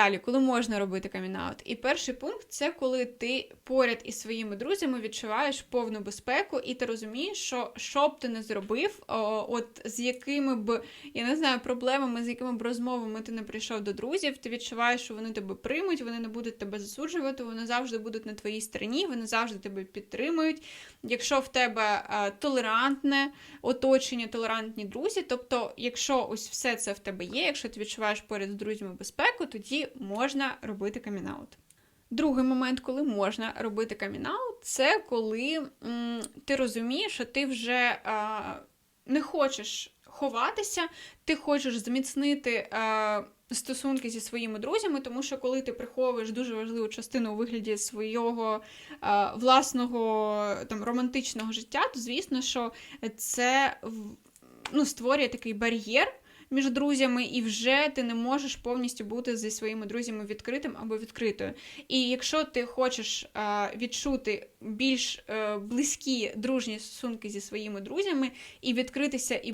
Далі, коли можна робити камінаут? І перший пункт це коли ти поряд із своїми друзями відчуваєш повну безпеку, і ти розумієш, що що б ти не зробив, о, от з якими б я не знаю проблемами, з якими б розмовами ти не прийшов до друзів, ти відчуваєш, що вони тебе приймуть, вони не будуть тебе засуджувати, вони завжди будуть на твоїй стороні, вони завжди тебе підтримують. Якщо в тебе е, толерантне оточення, толерантні друзі, тобто, якщо ось все це в тебе є, якщо ти відчуваєш поряд з друзями безпеку, тоді можна робити камінаут. Другий момент, коли можна робити камінаут, це коли м, ти розумієш, що ти вже а, не хочеш ховатися, ти хочеш зміцнити а, стосунки зі своїми друзями, тому що коли ти приховуєш дуже важливу частину у вигляді свого а, власного там романтичного життя, то звісно, що це ну, створює такий бар'єр між друзями, і вже ти не можеш повністю бути зі своїми друзями відкритим або відкритою. І якщо ти хочеш відчути більш е, близькі дружні стосунки зі своїми друзями і відкритися і